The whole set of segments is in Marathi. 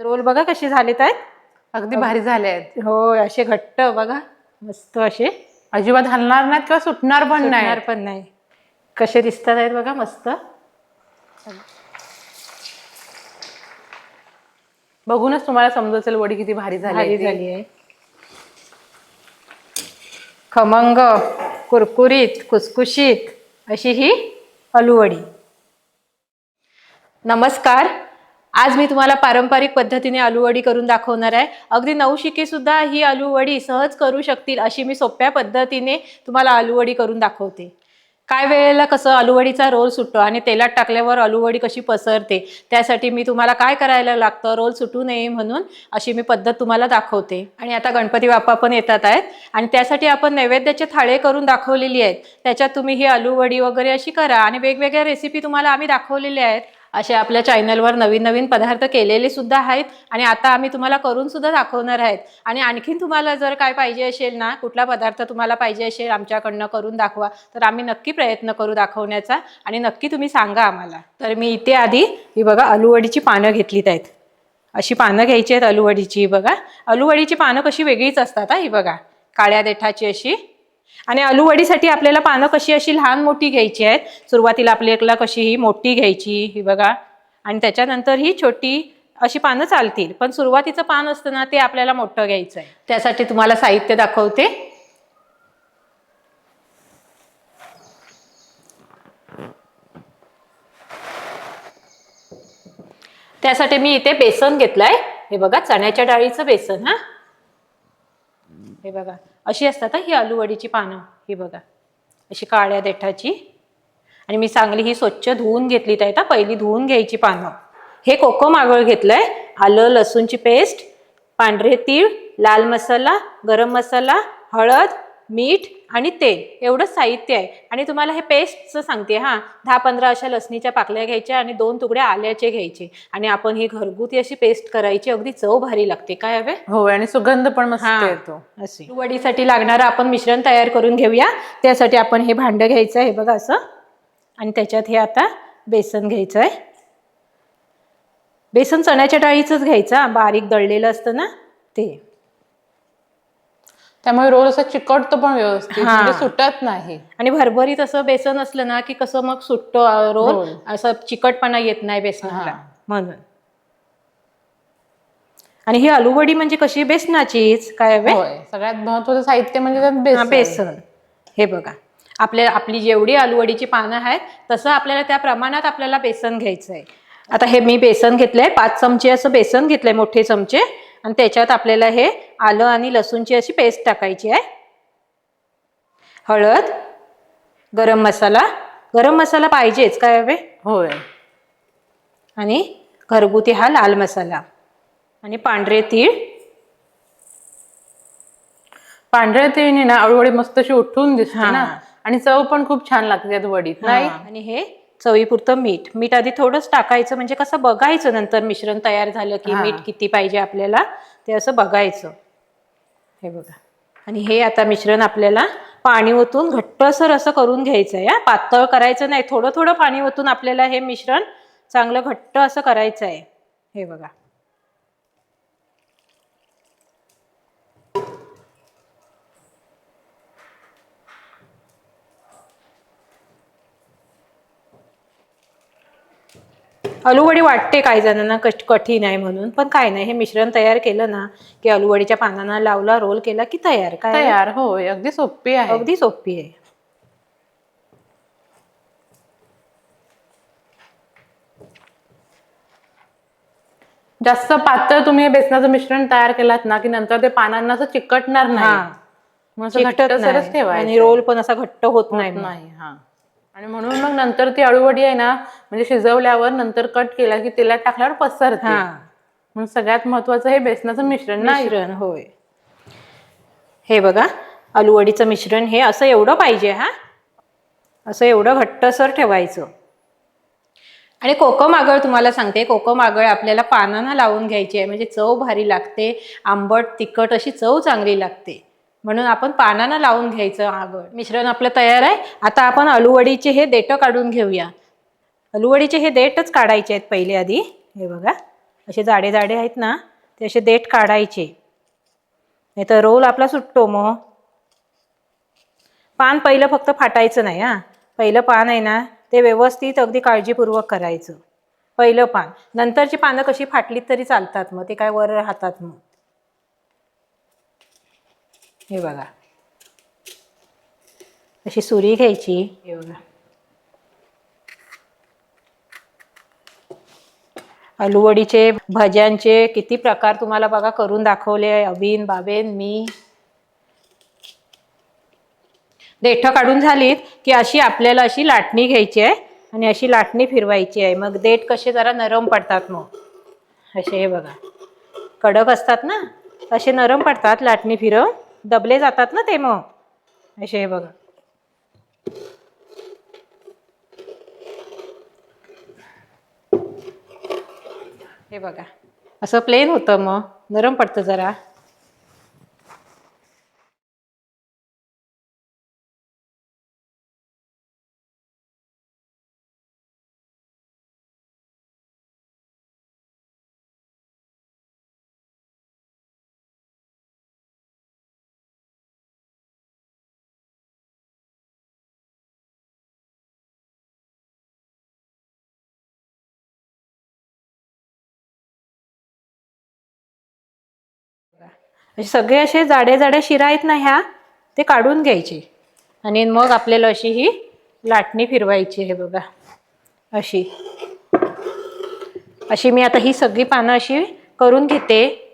रोल बघा कसे झालेत आहेत. अगदी भारी झाले आहेत. हो असे घट्ट बघा. मस्त असे. अजिबात हलणार नाहीत किंवा सुटणार पण नाही पण नाही. कसे दिसतात आहेत बघा मस्त. बघूनच तुम्हाला समजत असेल वडी किती भारी भारी झाली ती. झाली आहे. खमंग कुरकुरीत खुसखुशीत अशी ही अलूवडी. नमस्कार. आज मी तुम्हाला पारंपरिक पद्धतीने आलूवडी करून दाखवणार आहे. अगदी नवशिके सुद्धा ही आलूवडी सहज करू शकतील अशी मी सोप्या पद्धतीने तुम्हाला आलूवडी करून दाखवते. काय वेळेला कसं आलूवडीचा रोल सुटतो आणि तेलात टाकल्यावर आलूवडी कशी पसरते त्यासाठी मी तुम्हाला काय करायला लागतं रोल सुटू नये म्हणून अशी मी पद्धत तुम्हाला दाखवते. आणि आता गणपती बाप्पा पण येतात आहेत आणि त्यासाठी आपण नैवेद्याचे थाळे करून दाखवलेली आहेत. त्याच्यात तुम्ही ही आलूवडी वगैरे अशी करा आणि वेगवेगळ्या रेसिपी तुम्हाला आम्ही दाखवलेल्या आहेत. असे आपल्या चॅनलवर नवीन नवीन पदार्थ केलेले सुद्धा आहेत. आणि आता आम्ही तुम्हाला करून सुद्धा दाखवणार आहेत. आणि आणखीन तुम्हाला जर काय पाहिजे असेल ना कुठला पदार्थ तुम्हाला पाहिजे असेल आमच्याकडनं करून दाखवा. तर आम्ही नक्की प्रयत्न करू दाखवण्याचा. आणि नक्की तुम्ही सांगा आम्हाला. तर मी इथे आधी ही बघा अलुवडीची पानं घेतलीत आहेत. अशी पानं घ्यायची आहेत अलूवडीची बघा. अलूवडीची पानं कशी वेगळीच असतात ही बघा. काळ्या देठाची अशी. आणि आलूवडीसाठी आपल्याला पानं कशी अशी लहान मोठी घ्यायची आहेत? सुरुवातीला आपल्याला कशी ही मोठी घ्यायची ही बघा. आणि त्याच्यानंतर ही छोटी अशी पानं चालतील. पण सुरुवातीचं पान असतं ना ते आपल्याला मोठं घ्यायचं आहे त्यासाठी तुम्हाला साहित्य दाखवते. त्यासाठी मी इथे बेसन घेतलंय. हे बघा चण्याच्या डाळीचं बेसन हा. हे बघा. अशी असतात ही आलूवडीची पानं. ही बघा. अशी काळ्या देठाची. आणि मी चांगली ही स्वच्छ धुवून घेतली तर हा पहिली धुवून घ्यायची पानं. हे कोकम आगळ घेतलंय. आलं लसूणची पेस्ट पांढरे तीळ लाल मसाला गरम मसाला हळद मीठ आणि तेल एवढंच साहित्य आहे. आणि तुम्हाला हे पेस्टचं सांगते हां. दहा पंधरा अशा लसणीच्या पाकल्या घ्यायच्या आणि दोन तुकडे आल्याचे घ्यायचे. आणि आपण ही घरगुती अशी पेस्ट करायची अगदी चव भारी लागते. काय हवे? हो आणि सुगंध पण मस्त. येतो. असे वडीसाठी लागणारं आपण मिश्रण तयार करून घेऊया. त्यासाठी आपण हे भांडं घ्यायचं आहे बघा असं. आणि त्याच्यात हे आता बेसन घ्यायचं आहे. बेसन चण्याच्या डाळीचंच घ्यायचं बारीक दळलेलं असतं ना ते. त्यामुळे रोल असा चिकटतो पण व्यवस्थित हा. म्हणजे सुटत नाही. आणि भरभरीत असं बेसन असलं ना की कसं मग सुटतो अं, रोल रोल. असं चिकटपणा येत नाही बेसनाला. हा. म्हणून. आणि ही आलूवडी म्हणजे कशी? बेसनाचीच काय होय. सगळ्यात महत्वाचं साहित्य म्हणजे त्यात हा, बेसन. बेसन. हे बघा. आपल्या आपली जेवढी आलूवडीची पानं आहेत तसं आपल्याला त्या प्रमाणात आपल्याला बेसन घ्यायचं आहे आता हे मी बेसन घेतलंय पाच चमचे असं बेसन घेतलंय मोठे चमचे. आणि त्याच्यात आपल्याला हे आलं आणि लसूणची अशी पेस्ट टाकायची आहे. हळद गरम मसाला. गरम मसाला पाहिजेच काय हवे? होय. आणि घरगुती हा लाल मसाला. आणि पांढरे तीळ. पांढऱ्या तिळीने ना आळूवडी मस्त अशी उठून दिसते. ना. आणि चव पण खूप छान लागते त्यात वडीत नाही? आणि हे चवीपुरतं मीठ. मीठ आधी थोडंच टाकायचं म्हणजे कसं बघायचं नंतर मिश्रण तयार झालं की हा. मीठ किती पाहिजे आपल्याला ते असं बघायचं. हे बघा. आणि हे आता मिश्रण आपल्याला पाणी ओतून घट्टसर असं करून घ्यायचं आहे. पातळ करायचं नाही थोडं थोडं पाणी ओतून आपल्याला हे मिश्रण चांगलं घट्ट असं करायचं आहे हे बघा. आलूवडी वाटते काही जणांना कठ कठीण आहे म्हणून. पण काय नाही हे मिश्रण तयार केलं ना की आलूवडीच्या पानांना लावला रोल केला की तयार काय? तयार होय. अगदी सोपी आहे. अगदी सोपी आहे. जास्त पातळ तुम्ही बेसनाचं मिश्रण तयार केलात ना की नंतर ते पानांना असं चिकटणार नाही. चिकटत नाही. ठेवायचं. आणि रोल पण असा घट्ट होत. नाही हा. आणि म्हणून मग नंतर ती अळूवडी आहे ना म्हणजे शिजवल्यावर नंतर कट केला की तेलात टाकल्यावर पसरते. हा. म्हणून सगळ्यात महत्वाचं हे बेसनाचं मिश्रण नाही. मिश्रण होय. हे बघा आलूवडीचं मिश्रण हे असं एवढं पाहिजे हा. असं एवढं घट्टसर ठेवायचं. आणि कोकम आगळ तुम्हाला सांगते कोकम आगळ आपल्याला पानांना लावून घ्यायची आहे. म्हणजे चव भारी लागते आंबट तिखट अशी चव चांगली लागते. म्हणून आपण पानांना लावून घ्यायचं. आगळ मिश्रण आपलं तयार आहे. आता आपण आलूवडीचे हे देठं काढून घेऊया. आलूवडीचे हे देठच काढायचे आहेत पहिले आधी. हे बघा. असे जाडे जाडे आहेत ना ते असे देठ काढायचे. नाही तर रोल आपला सुटतो मग. पान पहिलं फक्त फाटायचं नाही हां. पहिलं पान आहे ना ते व्यवस्थित अगदी काळजीपूर्वक करायचं. पहिलं पान. नंतरची पानं कशी फाटलीत तरी चालतात मग. ते काय वर राहतात मग. हे बघा. अशी सुरी घ्यायची. हे बघा. आलूवडीचे भज्यांचे किती प्रकार तुम्हाला बघा करून दाखवले अभिन बाबेन मी. देठं काढून झालीत की अशी आपल्याला अशी लाटणी घ्यायची आहे आणि अशी लाटणी फिरवायची आहे. मग देठ कसे जरा नरम पडतात मग. असे हे बघा. कडक असतात ना? असे नरम पडतात लाटणी फिरव. दबले जातात ना ते मग. असे हे बघा. हे बघा. असं प्लेन होतं मग. नरम पडतं जरा. म्हणजे सगळे असे जाडे जाडे शिरा आहेत ना ह्या ते काढून घ्यायचे. आणि मग आपल्याला अशी ही लाटणी फिरवायची आहे बघा. अशी. अशी मी आता ही सगळी पानं अशी करून घेते.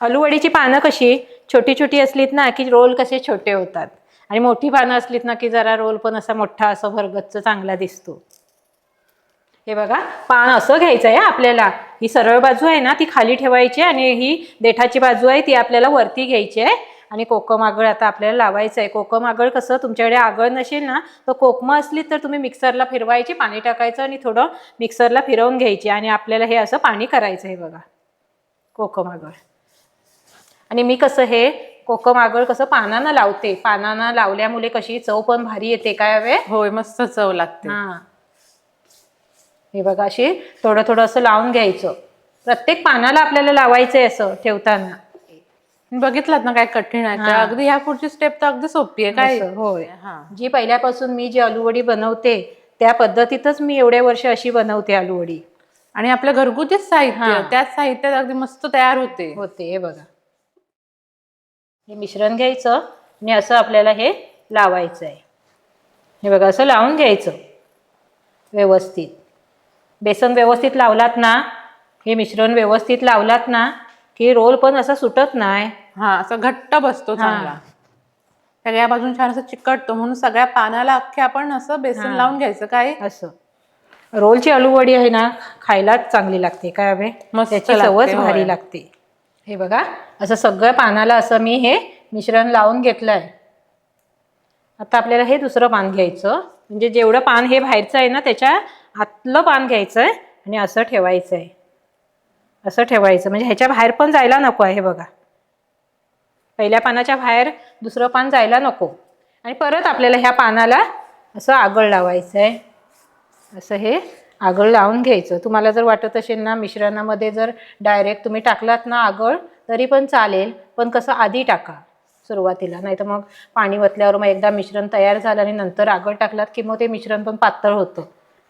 आलूवडीची पानं कशी? छोटी छोटी असलीत ना की रोल कसे छोटे होतात. आणि मोठी पानं असलीत ना की जरा रोल पण असा मोठा असं भरगच्च चांगला दिसतो. हे बघा पान असं घ्यायचं आहे आपल्याला. ही सरळ बाजू आहे ना ती खाली ठेवायची आणि ही देठाची बाजू आहे ती आपल्याला वरती घ्यायची आहे. आणि कोकम आगळ आता आपल्याला लावायचं आहे. कोकम आगळ कसं तुमच्याकडे आगळ नसेल ना तर कोकमं असली तर तुम्ही मिक्सरला फिरवायची पाणी टाकायचं आणि थोडं मिक्सरला फिरवून घ्यायची. आणि आपल्याला हे असं पाणी करायचं आहे बघा कोकम आगळ. आणि मी कसं हे कोकम आगळ कसं पानानं लावते. पानानं लावल्यामुळे कशी चव पण भारी येते काय हवे होय मस्त चव लागते. हा. हे बघा अशी थोडं थोडं असं लावून घ्यायचं. प्रत्येक पानाला आपल्याला लावायचं आहे असं ठेवताना. बघितलात ना काय कठीण आहे? तर. अगदी ह्या पुढची स्टेप तर अगदी सोपी आहे काय? असं, होय. हा. जी पहिल्यापासून मी जी आलूवडी बनवते त्या पद्धतीतच मी एवढ्या वर्ष अशी बनवते आलूवडी. आणि आपल्या घरगुतीच साहित्य हा. त्याच साहित्यात अगदी मस्त तयार होते. होते हे बघा. हे मिश्रण घ्यायचं आणि असं आपल्याला हे लावायचं आहे हे बघा असं लावून घ्यायचं व्यवस्थित. बेसन व्यवस्थित लावलात ना? हे मिश्रण व्यवस्थित लावलात ना? की रोल पण असा सुटत नाही. हा असं घट्ट बसतो चांगला. सगळ्या बाजून छान असं चिकटतो म्हणून सगळ्या पानाला अख्खे आपण असं बेसन हा. लावून घ्यायचं काय? असं. रोलची आलूवडी आहे ना खायलाच चांगली लागते. काय हवे? मस्त त्याची लागते, होय. भारी लागते. हे बघा असं सगळं पानाला असं मी हे मिश्रण लावून घेतलंय. आता आपल्याला हे दुसरं पान घ्यायचं. म्हणजे जेवढं पान हे बाहेरचं आहे ना त्याच्या आतलं पान घ्यायचं आहे आणि असं ठेवायचं आहे असं ठेवायचं. म्हणजे ह्याच्या बाहेर पण जायला नको आहे बघा. पहिल्या पानाच्या बाहेर दुसरं पान जायला नको. आणि परत आपल्याला ह्या पानाला असं आगळ लावायचं आहे असं हे आगळ लावून घ्यायचं. तुम्हाला जर वाटत असेल ना मिश्रणामध्ये जर डायरेक्ट तुम्ही टाकलात ना आगळ तरी पण चालेल. पण कसं आधी टाका सुरुवातीला. नाही तर मग पाणी वतल्यावर मग एकदा मिश्रण तयार झालं आणि नंतर आगळ टाकलात की मग ते मिश्रण पण पातळ होतं.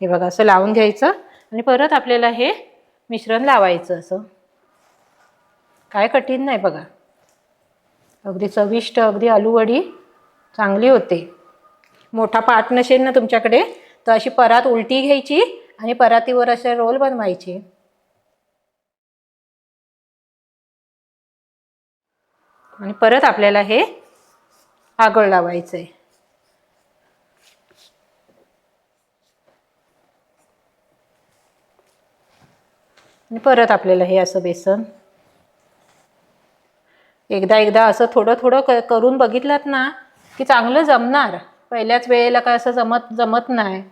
हे बघा असं लावून घ्यायचं आणि परत आपल्याला हे मिश्रण लावायचं असं. काय कठीण नाही बघा. अगदी चविष्ट अगदी आलूवडी चांगली होते. मोठा पाट नसेल ना तुमच्याकडे तर अशी परात उलटी घ्यायची आणि परातीवर असे रोल बनवायचे. आणि परत आपल्याला हे आगळ लावायचं आहे आणि परत आपल्याला हे असं बेसन. एकदा एकदा असं थोडं थोडं क करून बघितलात ना की चांगलं जमणार. पहिल्याच वेळेला काय असं जमत जमत नाही.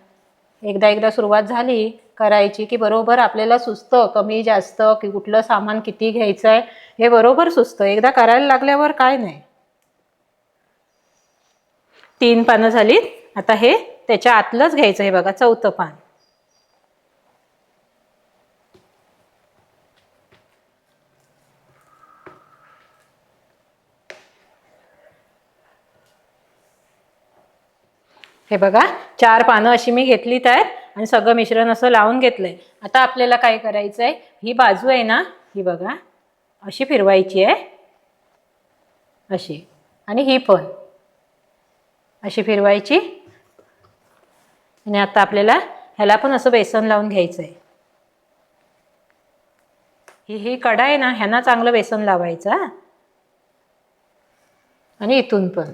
एकदा एकदा सुरुवात झाली करायची की बरोबर आपल्याला सुचतं कमी जास्त की कुठलं सामान किती घ्यायचं आहे हे बरोबर सुचतं. एकदा करायला लागल्यावर काय नाही. तीन पानं झाली आता हे त्याच्या आतलंच घ्यायचं हे बघा चौथं पान. हे बघा चार पानं अशी मी घेतलीत आहेत आणि सगळं मिश्रण असं लावून घेतलंय. आता आपल्याला काय करायचं आहे ही बाजू आहे ना ही बघा अशी फिरवायची आहे. अशी. आणि ही पण. अशी फिरवायची. आणि आता आपल्याला ह्याला पण असं बेसन लावून घ्यायचं आहे ही ही कडा आहे ना ह्यांना चांगलं बेसन लावायचं आणि इथून पण.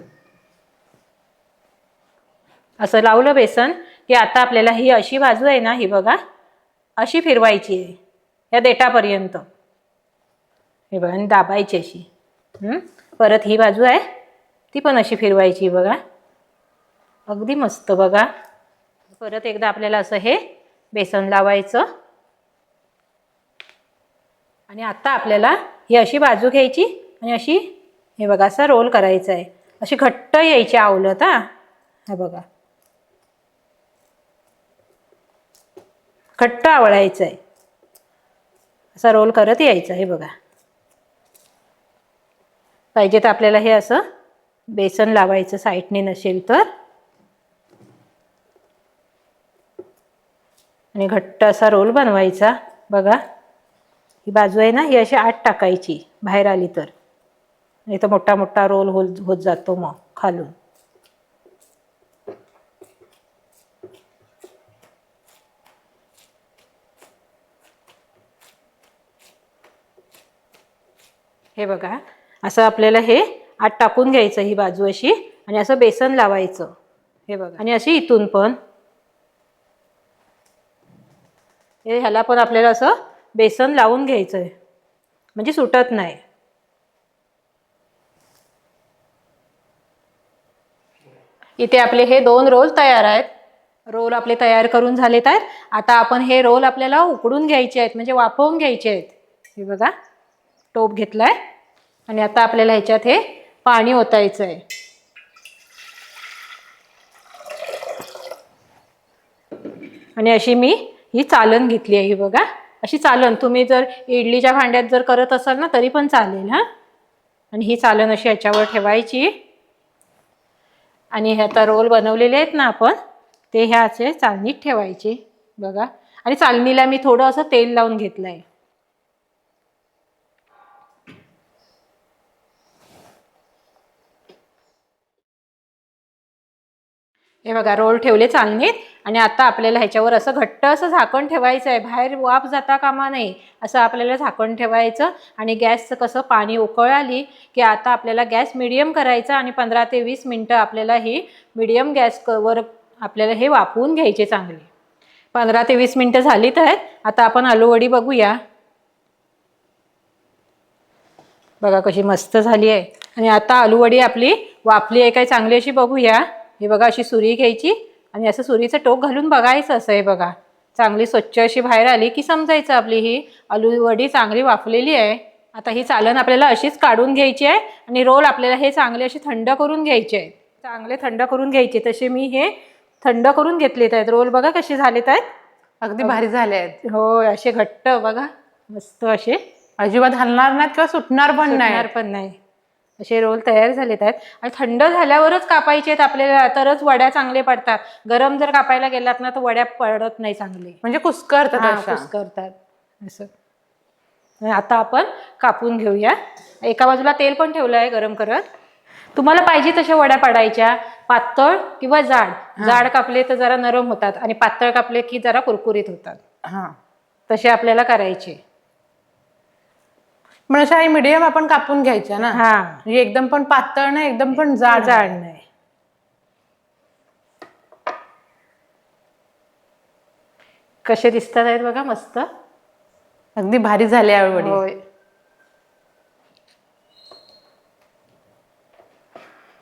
असं लावलं बेसन की आता आपल्याला ही अशी बाजू आहे ना ही बघा अशी फिरवायची आहे या देठापर्यंत हे बघा आणि दाबायची अशी. परत ही बाजू आहे ती पण अशी फिरवायची बघा. अगदी मस्त बघा. परत एकदा आपल्याला असं हे बेसन लावायचं. आणि आता आपल्याला ही अशी बाजू घ्यायची आणि अशी हे बघा असा रोल करायचा आहे. अशी घट्ट यायची आवलत हा. हे बघा. घट्ट आवळायचं आहे. असा रोल करत यायचा हे बघा. पाहिजे तर आपल्याला हे असं बेसन लावायचं साईडने नसेल तर. आणि घट्ट असा रोल बनवायचा. बघा. ही बाजू आहे ना ही अशी आत टाकायची बाहेर आली तर. नाही तर मोठा मोठा रोल होत होत जातो मग खालून. हे बघा असं आपल्याला हे आत टाकून घ्यायचं ही बाजू अशी आणि असं बेसन लावायचं. हे बघा. आणि अशी इथून पण. हे ह्याला पण आपल्याला असं बेसन लावून घ्यायचं आहे म्हणजे सुटत नाही. इथे आपले हे दोन रोल तयार आहेत. रोल आपले तयार करून झालेत आहेत. आता आपण हे रोल आपल्याला उकडून घ्यायचे आहेत म्हणजे वाफवून घ्यायचे आहेत. हे बघा. टोप घेतलाय. आणि आता आपल्याला ह्याच्यात हे पाणी ओतायचं आहे आणि अशी मी ही चालन घेतली आहे ही बघा. अशी चालन तुम्ही जर इडलीच्या भांड्यात जर करत असाल ना तरी पण चालेल हां. आणि ही चालन अशी याच्यावर ठेवायची. आणि हे आता रोल बनवलेले आहेत ना आपण ते ह्या असे चालणीत ठेवायचे बघा. आणि चालणीला मी थोडं असं तेल लावून घेतलं आहे हे बघा रोल ठेवले चालणीत आणि आता आपल्याला ह्याच्यावर असं घट्ट असं झाकण ठेवायचं आहे. बाहेर वाफ जाता कामा नाही असं आपल्याला झाकण ठेवायचं आणि गॅसचं कसं पाणी उकळ आली की आता आपल्याला गॅस मिडियम करायचा आणि पंधरा ते वीस मिनटं आपल्याला ही मिडियम गॅसवर आपल्याला हे वाफवून घ्यायचे चांगले. पंधरा ते वीस मिनटं झालीत आहेत आता आपण आलूवडी बघूया. बघा कशी मस्त झाली आहे. आणि आता आलूवडी आपली वाफली आहे काय चांगली अशी बघूया. हे बघा अशी सुरी घ्यायची आणि असं सुरीचं टोक घालून बघायचं असं आहे बघा. चांगली स्वच्छ अशी बाहेर आली की समजायचं आपली ही. आलूवडी चांगली वाफलेली आहे. आता ही चालन आपल्याला अशीच काढून घ्यायची आहे आणि रोल आपल्याला हे चांगले असे थंड करून घ्यायचे आहेत. चांगले थंड करून घ्यायचे. तसे मी हे थंड करून घेतलेत आहेत. रोल बघा कसे झालेत आहेत. अगदी भारी झाले आहेत. हो असे घट्ट बघा. मस्त असे. अजिबात हलणार नाहीत किंवा सुटणार पण नाही पण नाही. असे रोल तयार झालेत आहेत. आणि थंड झाल्यावरच कापायचे आहेत आपल्याला तरच वड्या चांगले पडतात. गरम जर कापायला गेलात ना तर वड्या पडत नाही चांगले. म्हणजे कुस्करतात हा, अशा. करतात असं. आता आपण कापून घेऊया. एका बाजूला तेल पण ठेवलं आहे गरम करत. तुम्हाला पाहिजे तशा वड्या पाडायच्या. पातळ किंवा जाड. जाड कापले तर जरा नरम होतात आणि पातळ कापले की जरा कुरकुरीत होतात. हा. तसे आपल्याला करायचे. पण अशा मीडियम आपण कापून घ्यायच्या ना. हा. म्हणजे एकदम पण पातळ नाही एकदम पण जाड जाड नाही. कसे दिसतात आहेत बघा मस्त. अगदी भारी झाले आवडी होय.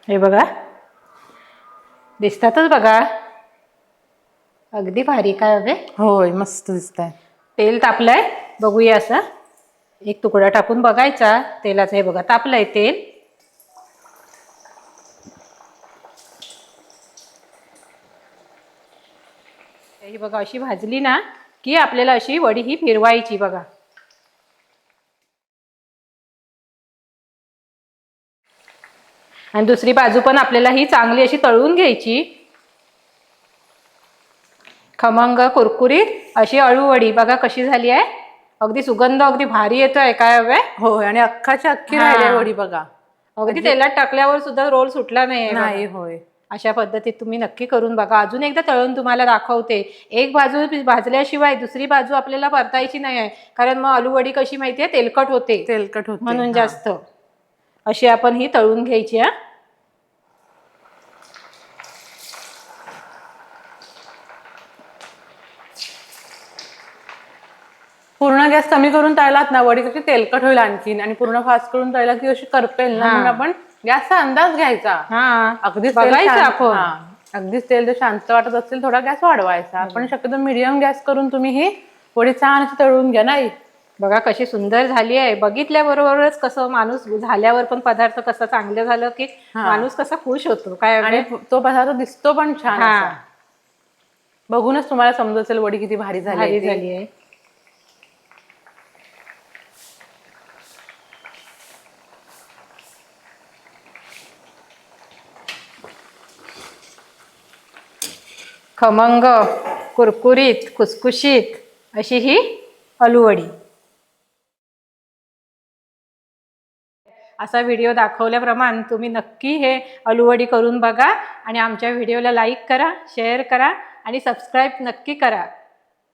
हे बघा. दिसतातच बघा. अगदी भारी काय हवे? होय मस्त दिसत आहे तेल तापलंय. बघूया असं. एक तुकडा टाकून बघायचा. तेलाचं हे बघा तापलंय तेल. ही बघा अशी भाजली ना की आपल्याला अशी वडी ही फिरवायची बघा. आणि दुसरी बाजू पण आपल्याला ही चांगली अशी तळून घ्यायची. खमंग कुरकुरीत अशी अळूवडी बघा कशी झाली आहे. अगदी सुगंध अगदी भारी येतोय काय हवे? होय आणि अख्खाची अख्खी हा. वडी बघा. अगदी तेलात टाकल्यावर सुद्धा रोल सुटला नाही नाही होय. अशा पद्धतीत तुम्ही नक्की करून बघा. अजून एकदा तळून तुम्हाला दाखवते. एक बाजू भाजल्याशिवाय दुसरी बाजू आपल्याला परतायची नाही आहे. कारण मग आलूवडी कशी माहितीये? तेलकट होते. तेलकट होते म्हणून हा. जास्त. अशी आपण ही तळून घ्यायची हा. पूर्ण गॅस कमी करून तळलात ना वडी कशी तेलकट होईल आणखीन आणि पूर्ण फास्ट करून तळला की अशी करपेल ना. म्हणून आपण गॅसचा अंदाज घ्यायचा. हा. अगदीच तेल बघायचं शांत- आपण. हा. अगदीच तेल जर शांत वाटत असेल थोडा गॅस वाढवायचा. आपण शक्यतो मिडियम गॅस करून तुम्ही ही वडी छान अशी तळून घ्या नाही. बघा कशी सुंदर झाली आहे. बघितल्याबरोबरच कसं माणूस झाल्यावर पण पदार्थ कसं चांगलं झालं की माणूस कसा खुश होतो. काय आणि तो पदार्थ दिसतो पण छान हा. असा. बघूनच तुम्हाला समजत असेल वडी किती भारी झाली भारी आहे ती. झाली आहे. खमंग कुरकुरीत खुसखुशीत अशी ही अलूवडी. असा व्हिडिओ दाखवल्याप्रमाणे तुम्ही नक्की हे अलूवडी करून बघा आणि आमच्या व्हिडिओला लाईक करा शेअर करा आणि सबस्क्राईब नक्की करा.